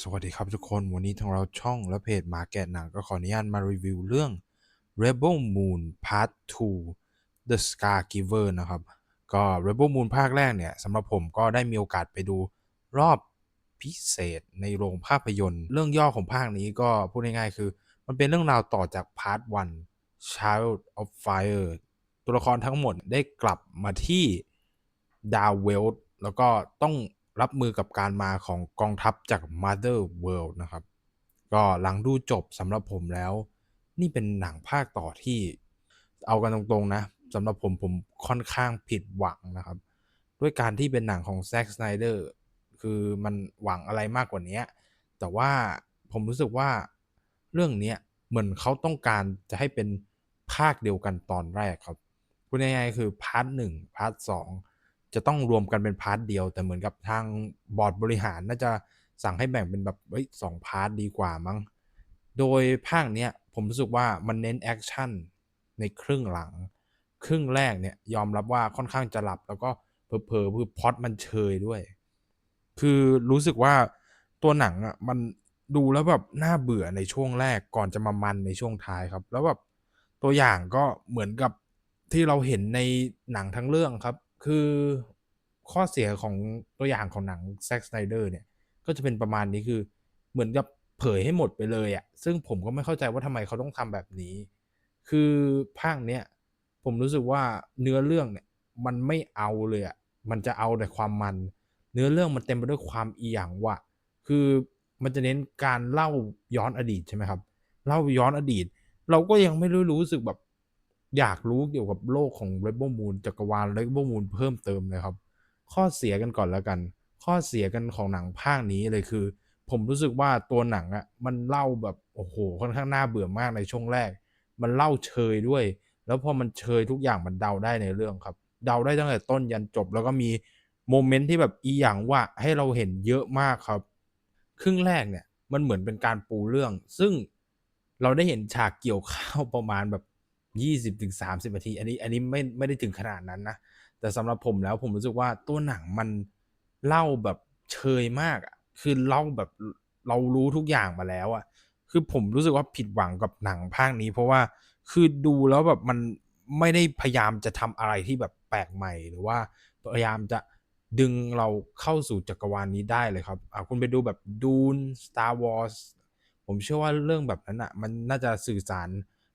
สวัสดีครับทุกคน วันนี้ทางเราช่องและเพจมาแกะหนังก็ขออนุญาตมารีวิวเรื่อง Rebel Moon Part 2 The Scar Giver นะครับ ก็ Rebel Moon ภาคแรกเนี่ยสำหรับผมก็ได้มีโอกาสไปดูรอบพิเศษในโรงภาพยนตร์ เรื่องย่อของภาคนี้ก็พูดง่ายๆคือ มันเป็นเรื่องราวต่อจากพาร์ท1 Child of Fire ตัวละครทั้งหมดได้กลับมาที่ดาวเวลแล้วก็ต้อง รับมือกับการมาของกองทัพจาก Mother World นะครับ ก็หลังดูจบสำหรับผมแล้ว นี่เป็นหนังภาคต่อที่เอากันตรงๆนะสำหรับผมผมค่อนข้างผิดหวังนะครับ ด้วยการที่เป็นหนังของแซ็กสไนเดอร์คือมันหวังอะไรมากกว่านี้ แต่ว่าผมรู้สึกว่าเรื่องนี้เหมือนเขาต้องการจะให้เป็นภาคเดียวกันตอนแรกครับพูดง่ายๆคือพาร์ทหนึ่งพาร์ทสอง จะต้องรวมกันเป็นพาร์ทเดียว แต่เหมือนกับทางบอร์ดบริหารน่าจะสั่งให้แบ่งเป็นแบบสองพาร์ทดีกว่ามั้ง โดยภาคเนี้ยผมรู้สึกว่ามันเน้นแอคชั่นในครึ่งหลัง ครึ่งแรกเนี่ยยอมรับว่าค่อนข้างจะหลับ แล้วก็เพลอๆคือพอดมันเชยด้วย คือรู้สึกว่าตัวหนังอะมันดูแล้วแบบน่าเบื่อในช่วงแรกก่อนจะมามันในช่วงท้ายครับ แล้วแบบตัวอย่างก็เหมือนกับที่เราเห็นในหนังทั้งเรื่องครับ คือข้อเสียของตัวอย่างของหนังแซ็กสไนเดอร์เนี่ย ก็จะเป็นประมาณนี้คือเหมือนกับเผยให้หมดไปเลยอะ่ะ ซึ่งผมก็ไม่เข้าใจว่าทำไมเขาต้องทำแบบนี้ คือภาคเนี้ยผมรู้สึกว่าเนื้อเรื่องเนี่ยมันไม่เอาเลยอะ่ะ มันจะเอาแต่ความมัน เนื้อเรื่องมันเต็มไปด้วยความอีหยังว่ะคือมันจะเน้นการเล่าย้อนอดีตใช่ไหมครับ เล่าย้อนอดีต เราก็ยังไม่รู้รู้สึกแบบ อยากรู้เกี่ยวกับโลกของ Rebel Moon จักรวาล Rebel Moon เพิ่มเติมเลยครับ ข้อเสียกันก่อนแล้วกัน ข้อเสียกันของหนังภาคนี้เลยคือ ผมรู้สึกว่าตัวหนังอะ่ะมันเล่าแบบโอ้โหค่อนข้างน่าเบื่อมากในช่วงแรก มันเล่าเชยด้วย แล้วพอมันเชยทุกอย่างมันเดาได้ในเรื่องครับ เดาได้ตั้งแต่ต้นยันจบ แล้วก็มีโมเมนต์ที่แบบอีหยังว่าให้เราเห็นเยอะมากครับ ครึ่งแรกเนี่ยมันเหมือนเป็นการปูเรื่อง ซึ่งเราได้เห็นฉากเกี่ยวข้าวประมาณแบบ 20-30นาที อันนี้อันนี้ไม่ไม่ได้ถึงขนาดนั้นนะ แต่สำหรับผมแล้วผมรู้สึกว่าตัวหนังมันเล่าแบบเชยมากอะคือเล่าแบบเรารู้ทุกอย่างมาแล้วอะคือผมรู้สึกว่าผิดหวังกับหนังภาคนี้ เพราะว่าคือดูแล้วแบบมันไม่ได้พยายามจะทำอะไรที่แบบแปลกใหม่หรือว่าพยายามจะดึงเราเข้าสู่จักรวาลนนี้ได้เลยครับคุณไปดูแบบดูน Star Wars ผมเชื่อว่าเรื่องแบบนั้นอะมันน่าจะสื่อสาร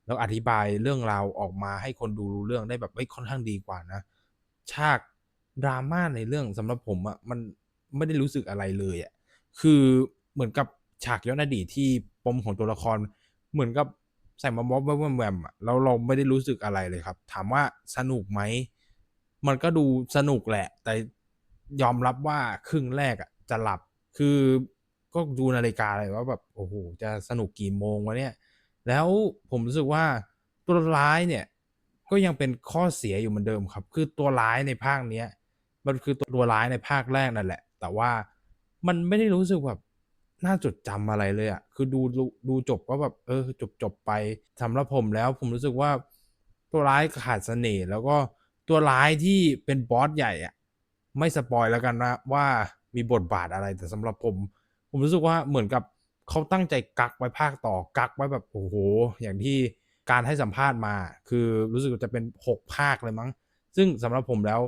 แล้วอธิบายเรื่องราวออกมาให้คนดูรู้เรื่องได้แบบไม่ค่อนข้างดีกว่านะฉากดราม่าในเรื่องสำหรับผมอะมันไม่ได้รู้สึกอะไรเลยอะคือเหมือนกับฉากย้อนอดีตที่ปมของตัวละคร เหมือนกับใส่มาม็อบแวมแวมอะแล้วเราไม่ได้รู้สึกอะไรเลยครับ ถามว่าสนุกไหมมันก็ดูสนุกแหละ แต่ยอมรับว่าครึ่งแรกอะจะหลับคือก็ดูนาฬิกาเลยว่าแบบโอ้โหจะสนุกกี่โมงวะเนี่ย แล้วผมรู้สึกว่าตัวร้ายเนี่ยก็ยังเป็นข้อเสียอยู่เหมือนเดิมครับ คือตัวร้ายในภาคเนี้ย มันคือตัวร้ายในภาคแรกนั่นแหละ แต่ว่ามันไม่ได้รู้สึกแบบน่าจดจำอะไรเลยอะ่ะ คือดูดูดูจบก็แบบเออจบจบไปสำหรับผมแล้วผมรู้สึกว่าตัวร้ายขาดเสน่ห์แล้วก็ตัวร้ายที่เป็นบอสใหญ่อะไม่สปอยแล้วกันนะว่ามีบทบาทอะไรแต่สำหรับผม ผมรู้สึกว่าเหมือนกับ เขาตั้งใจกักไว้ภาคต่อกักไว้แบบโอ้โห อย่างที่การให้สัมภาษณ์มา คือรู้สึกจะเป็น 6 ภาคเลยมั้ง ซึ่งสำหรับผมแล้ว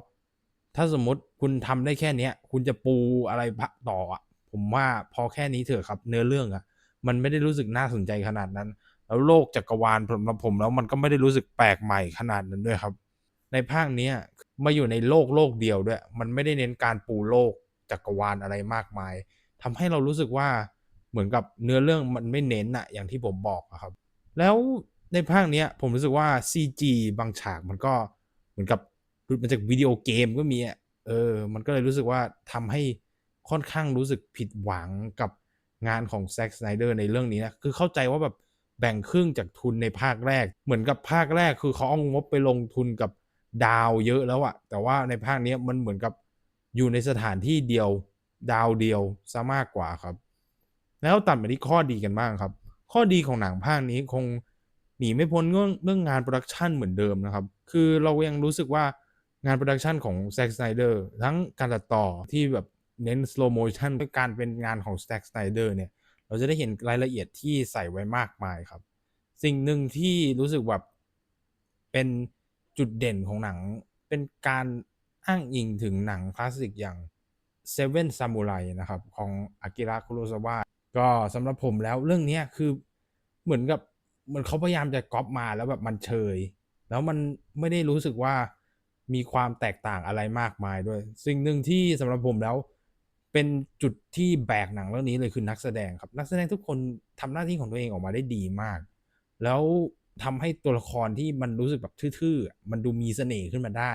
ถ้าสมมติคุณทำได้แค่นี้คุณจะปูอะไรต่ออะผมว่าพอแค่นี้เถอะครับ เนื้อเรื่องอะมันไม่ได้รู้สึกน่าสนใจขนาดนั้น แล้วโลกจักรวาลสำหรับผมแล้วมันก็ไม่ได้รู้สึกแปลกใหม่ขนาดนั้นด้วยครับ ในภาคนี้มาอยู่ในโลกโลกเดียวด้วย มันไม่ได้เน้นการปูโลกจักรวาลอะไรมากมายทำให้เรารู้สึกว่า เหมือนกับเนื้อเรื่องมันไม่เน้นอะอย่างที่ผมบอกอะครับ แล้วในภาคเนี้ยผมรู้สึกว่า CG บางฉากมันก็เหมือนกับหลุดมาจากวิดีโอเกมก็มีอะเออ มันก็เลยรู้สึกว่าทำให้ค่อนข้างรู้สึกผิดหวังกับงานของแซ็กสไนเดอร์ในเรื่องนี้นะ คือเข้าใจว่าแบบแบ่งครึ่งจากทุนในภาคแรก เหมือนกับภาคแรกคือเขาเอางบไปลงทุนกับดาวเยอะแล้วอะแต่ว่าในภาคนี้มันเหมือนกับอยู่ในสถานที่เดียวดาวเดียวซะมากกว่าครับ แล้วตัดมาที่ข้อดีกันบ้างครับ ข้อดีของหนังภาคนี้คงหนีไม่พ้นเรื่องเรื่องงานโปรดักชันเหมือนเดิมนะครับ คือเรายังรู้สึกว่างานโปรดักชันของแซ็กสไนเดอร์ทั้งการตัดต่อที่แบบเน้น slow motion ด้วยการเป็นงานของ Zack Snyder เนี่ย เราจะได้เห็นรายละเอียดที่ใส่ไว้มากมายครับ สิ่งหนึ่งที่รู้สึกแบบเป็นจุดเด่นของหนัง เป็นการอ้างอิงถึงหนังคลาสสิกอย่าง Seven Samurai นะครับ ของอากิระคุโรซาวะ ก็สำหรับผมแล้วเรื่องเนี้ยคือเหมือนกับเหมือนเขาพยายามจะก๊อปมาแล้วแบบมันเชย แล้วมันไม่ได้รู้สึกว่ามีความแตกต่างอะไรมากมายด้วย สิ่งหนึ่งที่สำหรับผมแล้ว เป็นจุดที่แบกหนังเรื่องนี้เลยคือนักแสดงครับ นักแสดงทุกคนทำหน้าที่ของตัวเองออกมาได้ดีมาก แล้วทำให้ตัวละครที่มันรู้สึกแบบทื่อๆมันดูมีเสน่ห์ขึ้นมาได้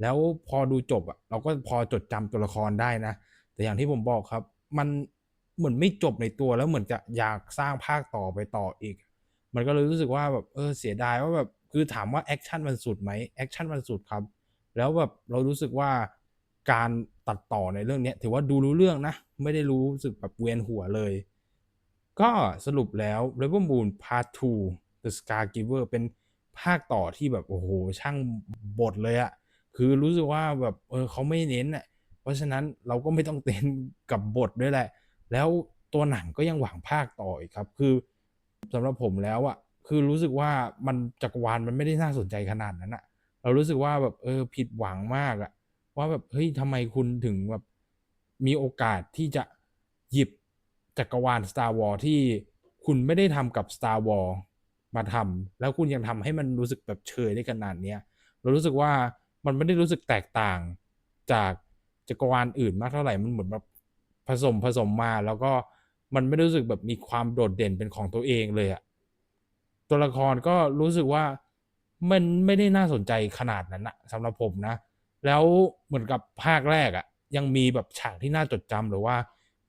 แล้วพอดูจบอะเราก็พอจดจำตัวละครได้นะ แต่อย่างที่ผมบอกครับ มัน เหมือนไม่จบในตัวแล้วเหมือนจะอยากสร้างภาคต่อไปต่ออีก มันก็เลยรู้สึกว่าแบบเออเสียดายว่าแบบคือถามว่าแอคชั่นมันสุดไหมแอคชั่นมันสุดครับ แล้วแบบเรารู้สึกว่าการตัดต่อในเรื่องนี้ถือว่าดูรู้เรื่องนะ ไม่ได้รู้สึกแบบเวียนหัวเลย ก็สรุปแล้ว Rebel Moon Part 2 The Scar Giver เป็นภาคต่อที่แบบโอ้โหช่างบทเลยอะคือรู้สึกว่าแบบเออเขาไม่เน้นอะเพราะฉะนั้นเราก็ไม่ต้องเต้นกับบทด้วยแหละ แล้วตัวหนังก็ยังหวังภาคต่ออีกครับ คือสำหรับผมแล้วอะคือรู้สึกว่ามันจักรวาลมันไม่ได้น่าสนใจขนาดนั้นอะเรารู้สึกว่าแบบเออผิดหวังมากอะว่าแบบเฮ้ยทำไมคุณถึงแบบมีโอกาสที่จะหยิบจักรวาล Star War ที่คุณไม่ได้ทำกับ Star War มาทำแล้วคุณยังทำให้มันรู้สึกแบบเชยได้ขนาดเนี้ยเรารู้สึกว่ามันไม่ได้รู้สึกแตกต่างจากจักรวาลอื่นมากเท่าไหร่มันเหมือนแบบ ผสมผสมมาแล้วก็มันไม่รู้สึกแบบมีความโดดเด่นเป็นของตัวเองเลยอะตัวละครก็รู้สึกว่ามันไม่ได้น่าสนใจขนาดนั้นอะสำหรับผมนะ แล้วเหมือนกับภาคแรกอะยังมีแบบฉากที่น่าจดจำหรือว่า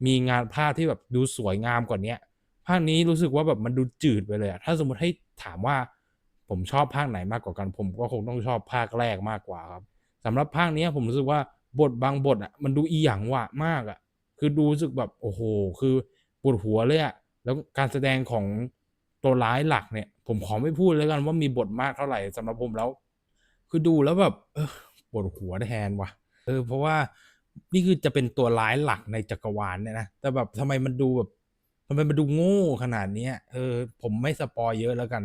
มีงานภาพที่แบบดูสวยงามกว่าเนี้ยภาคนี้รู้สึกว่าแบบมันดูจืดไปเลยอะถ้าสมมติให้ถามว่าผมชอบภาคไหนมากกว่ากัน ผมก็คงต้องชอบภาคแรกมากกว่าครับสำหรับภาคนี้ผมรู้สึกว่าบทบางบทอะมันดูอีหยังวะมากอะ คือดูรู้สึกแบบโอ้โห คือปวดหัวเลยอะแล้วการแสดงของตัวร้ายหลักเนี่ย ผมขอไม่พูดแล้วกันว่ามีบทมากเท่าไหร่สำหรับผมแล้ว คือดูแล้วแบบเออปวดหัวแทนว่ะ เออ เพราะว่านี่คือจะเป็นตัวร้ายหลักในจักรวาลเนี่ยนะ แต่แบบทำไมมันดูแบบทำไมมันดูโง่ขนาดเนี้ยเออ ผมไม่สปอยเยอะแล้วกัน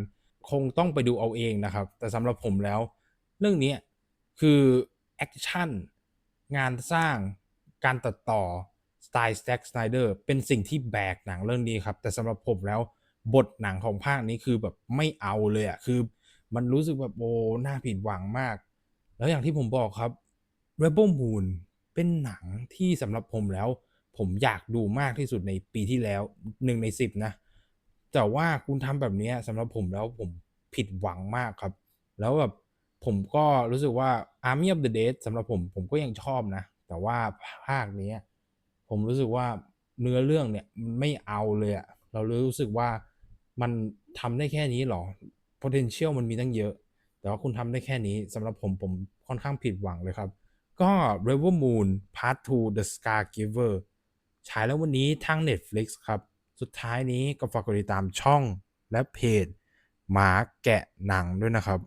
คงต้องไปดูเอาเองนะครับ แต่สำหรับผมแล้ว เรื่องนี้คือแอคชั่นงานสร้างการตัดต่อ สไตล์ Zack Snyder เป็นสิ่งที่แบกหนังเรื่องนี้ครับ แต่สำหรับผมแล้วบทหนังของภาคนี้คือแบบไม่เอาเลยอะคือ มันรู้สึกแบบโอ้หน่าผิดหวังมาก แล้วอย่างที่ผมบอกครับ Rebel Moon เป็นหนังที่สำหรับผมแล้ว ผมอยากดูมากที่สุดในปีที่แล้วหนึ่งในสิบนะ แต่ว่าคุณทำแบบนี้สำหรับผมแล้วผมผิดหวังมากครับ แล้วแบบผมก็รู้สึกว่า Army of the Dead สำหรับผมผมก็ยังชอบนะ แต่ว่าภาคนี้ ผมรู้สึกว่าเนื้อเรื่องเนี่ยมันไม่เอาเลยอะเรารู้สึกว่ามันทำได้แค่นี้หรอ potential มันมีตั้งเยอะ แต่ว่าคุณทำได้แค่นี้สำหรับผมผมค่อนข้างผิดหวังเลยครับ ก็ Rebel Moon Part 2 The Scar Giver ฉายแล้ววันนี้ทาง Netflix ครับ สุดท้ายนี้ก็ฝากกดติดตามช่องและเพจหมาแกะหนังด้วยนะครับ